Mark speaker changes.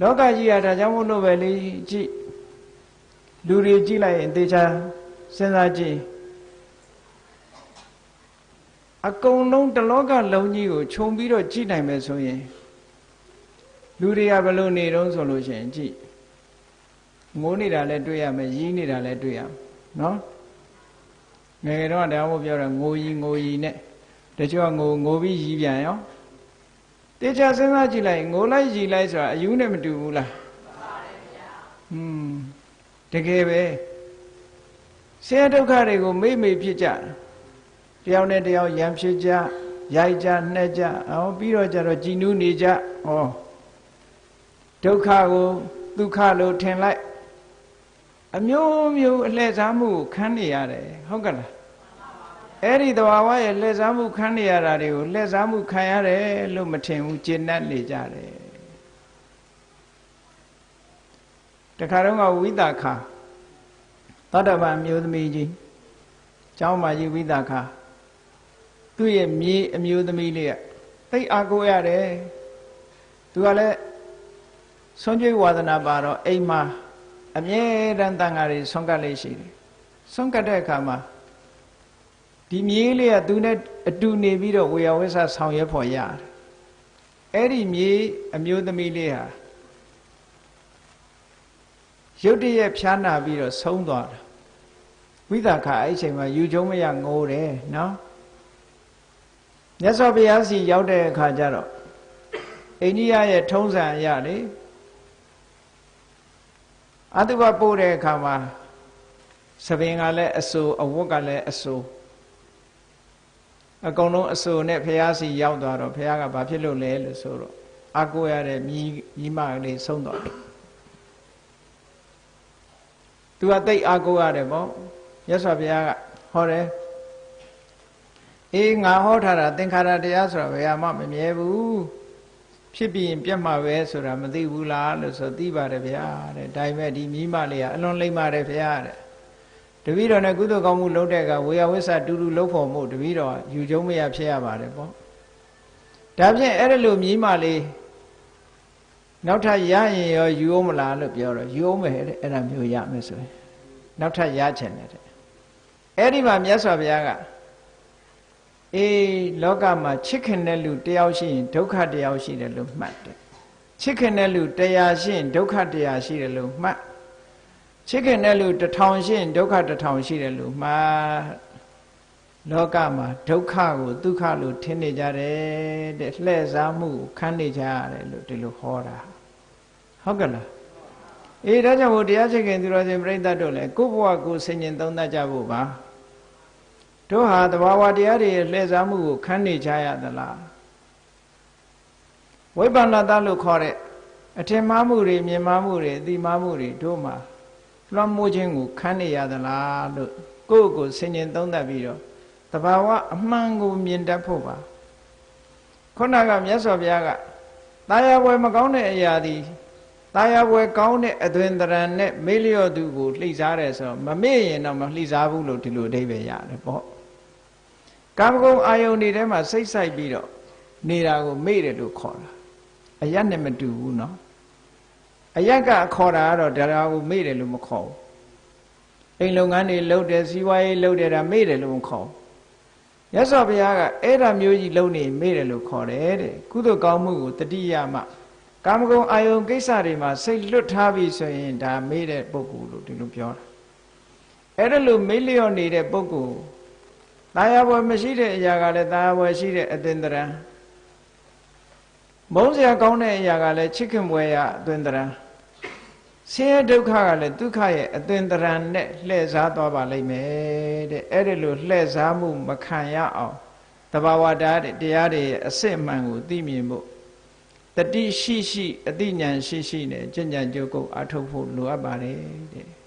Speaker 1: လောကကြီးကဒါကြောင့်မို့လို့ပဲလေကြည့်လူတွေကြည့်လိုက်ရင်သေချာစဉ်းစားကြည့်အကုန်လုံးတလောကလုံးကြီးကိုခြုံပြီးတော့ကြည့်နိုင်မယ်ဆိုရင်လူတွေကဘယ်လိုနေတုံးဆိုလို့ရှိရင်ကြည့်ငိုးနေတာလည်းတွေ့ရမယ်ရီးနေတာလည်းတွေ့ရမယ်နော်ငယ်ငယ်တော့တရားမို့ပြောတော့ငိုရီငိုရီနဲ့တချို့ကငိုငိုပြီးရီးပြန်ရော တေချာစဉ်းစားကြည့်လိုက်ငိုလိုက်ရီးလိုက်ဆိုတာအယူနဲ့မတူဘူးလားอืมတကယ်ပဲဆင်းရဲဒုက္ခတွေကိုမေ့မေ့ဖြစ်ကြတယောက်နဲ့တယောက်ရံဖြစ်ကြရိုက်ကြနှက်ကြအော်ပြီးတော့ကြတော့ကြည်နူးနေကြဩဒုက္ခကိုဒုက္ခလို့ထင်လိုက်အမျိုးမျိုးအလှည့်စားမှုကိုခံနေရတယ်ဟုတ်ကလား အဲ့ဒီတဘာဝရဲ့လှည့်စားမှုခံနေရတာတွေကိုလှည့်စားမှုခံရတယ်လို့မထင်ဘူးကျင့်တတ်နေကြတယ်တခါတော့ကဝိသခာသောတပန်မျိုးသမီးကြီးကျောင်းမှာကြီးဝိသခာသူ့ရဲ့မြေးအမျိုးသမီးလေးကသိအားကိုးရတယ်သူကလည်းဆွမ်းကြွေးဝါဒနာပါတော့အိမ်မှာအမြဲတမ်းတန်ဃာတွေဆွမ်းကပ်လေးရှိတယ်ဆွမ်းကပ်တဲ့အခါမှာ ဒီမြေးလေးကသူနဲ့အတူနေပြီးတော့ဝေယဝိဆဆောင်ရွက်ဖို့ရတယ်အဲ့ဒီမြေးအမျိုးသမီးလေးဟာရုတ်တရက်ဖြားနာပြီးတော့ဆုံးသွားတာဝိသခအဲ့ဒီအချိန်မှာယူကျုံမရငိုတယ်နော်မြတ်စွာဘုရားစီရောက်တဲ့အခါကျတော့အိန္ဒိယရဲ့ထုံးစံအရလေအတုပပို့တဲ့အခါမှာသပင်ကလည်းအဆူအဝတ်ကလည်းအဆူ အကုန်လုံးအဆူနဲ့ဘုရားစီရောက်သွားတော့ဘုရားကဘာဖြစ်လို့လဲလို့ဆိုတော့အကိုရတဲ့မြည်မြည်မကလေးဆုံးသွားတယ်သူကတိတ်အကိုရတယ်ပေါ့မြတ်စွာဘုရားကဟောတယ်အေးငါဟောထားတာသင်္ခါရတရားဆိုတာဘယ်မှမမြဲဘူးဖြစ်ပြီးရင်ပြတ်မှာပဲဆိုတာမသိဘူးလားလို့ဆိုသိပါတယ်ဗျာတဲ့ဒါပေမဲ့ဒီမိမလေးကအလွန်လိမ့်ပါတယ်ဗျာတဲ့ တပည့်တော်နဲ့ကုသိုလ်ကောင်းမှုလုပ်တဲ့ကဝေယဝိဆတူတူလုပ်ဖို့မို့တပည့်တော်ယူကျုံမရဖြစ်ရပါတယ်ပေါ့ဒါဖြင့်အဲ့ဒါလိုမိမလေးနောက်ထပ်ရရင်ရောယူအောင်မလားလို့ပြောတော့ယူအောင်မယ်တဲ့အဲ့ဒါမျိုးရမယ်ဆိုရင်နောက်ထပ်ရချင်တယ်တဲ့အဲ့ဒီမှာမြတ်စွာဘုရားကအေးလောကမှာချစ်ခင်တဲ့လူတယောက်ရှိရင်ဒုက္ခတယောက်ရှိတယ်လို့မှတ်တယ်ချစ်ခင်တဲ့လူတရားရှိရင်ဒုက္ခတရားရှိတယ်လို့မှတ် ချစ်ခင်တဲ့လူတစ်ထောင်ရှိရင်ဒုက္ခတစ်ထောင်ရှိတယ်လို့မှတ်လောကမှာဒုက္ခကိုဒုက္ခလို့ထင်နေကြတယ်တဲ့လှည့်စားမှုကိုခံနေကြရတယ်လို့ဒီလိုဟောတာဟုတ်ကလားအေးဒါကြောင့်ဘုရားချစ်ခင်သူတော်စင်ပြိဿတ်တို့လည်းကိုယ့်ဘဝကိုဆင်ញင်သုံးသပ်ကြဖို့ပါတို့ဟာတဘာဝတရားတွေလှည့်စားမှုကိုခံနေကြရသလားဝိပဿနာတလို့ခေါ်တဲ့အထင်မှားမှုတွေမြင်မှားမှုတွေအတိမှားမှုတွေတို့မှာ လွှမ်းမိုးခြင်းကိုခံနေရသလားလို့ကိုယ့်ကိုဆင်ញင်သုံးသပ်ပြီးတော့တဘာဝအမှန်ကိုမြင်တတ်ဖို့ပါခုနကမြတ်စွာဘုရားကတာယာဝယ်မကောင်းတဲ့အရာသည်တာယာဝယ်ကောင်းတဲ့အသွင်တရံနဲ့မေးလျော့သူကိုလှိစားတယ်ဆိုတော့မမေ့ရင်တော့မလှိစားဘူးလို့ဒီလိုအဓိပ္ပာယ်ရတယ်ပေါ့ကာမဂုဏ်အာယုန်တွေထဲမှာစိတ်ဆိုင်ပြီးတော့နေတာကိုမေ့တယ်လို့ခေါ်တာအယတ်နဲ့မတူဘူးเนาะ အယတ်ကခေါ်တာကတော့ဒါကိုမေ့တယ်လို့မခေါ်ဘူးအိမ်လုပ်ငန်းတွေလုပ်တယ်စီးပွားရေးလုပ်တယ်ဒါမေ့တယ်လို့မခေါ်ဘူးရသော်ဘုရားကအဲ့ဒါမျိုးကြီးလုပ်နေမေ့တယ်လို့ခေါ်တယ်တဲ့ကုသိုလ်ကောင်းမှုကိုတတိယမှကာမဂုဏ်အာယုန်ကိစ္စတွေမှာစိတ်လွတ်ထားပြီဆိုရင်ဒါမေ့တဲ့ပုဂ္ဂိုလ်လို့ဒီလိုပြောတာအဲ့ဒါလို့မေ့လျော့နေတဲ့ပုဂ္ဂိုလ်တာယာဘွယ်မရှိတဲ့အရာကလည်းတာယာဘွယ်ရှိတဲ့အသင်္တရံမုန်းစရာကောင်းတဲ့အရာကလည်းချစ်ခင်ဘွယ်ရအသင်္တရံ ဆင်းရဲဒုက္ခကလည်းဒုက္ခရဲ့အသင်္တရံနဲ့လှည့်စားသွားပါလိမ့်မယ်တဲ့အဲ့ဒီလိုလှည့်စားမှုမခံရအောင်တဘာဝတရားတရားတွေရဲ့အစစ်အမှန်ကိုသိမြင်ဖို့တတိရှိရှိအတိညာဏ်ရှိရှိနဲ့ကျင့်ကြံကြိုးကုပ်အထုတ်ဖို့လိုအပ်ပါတယ်တဲ့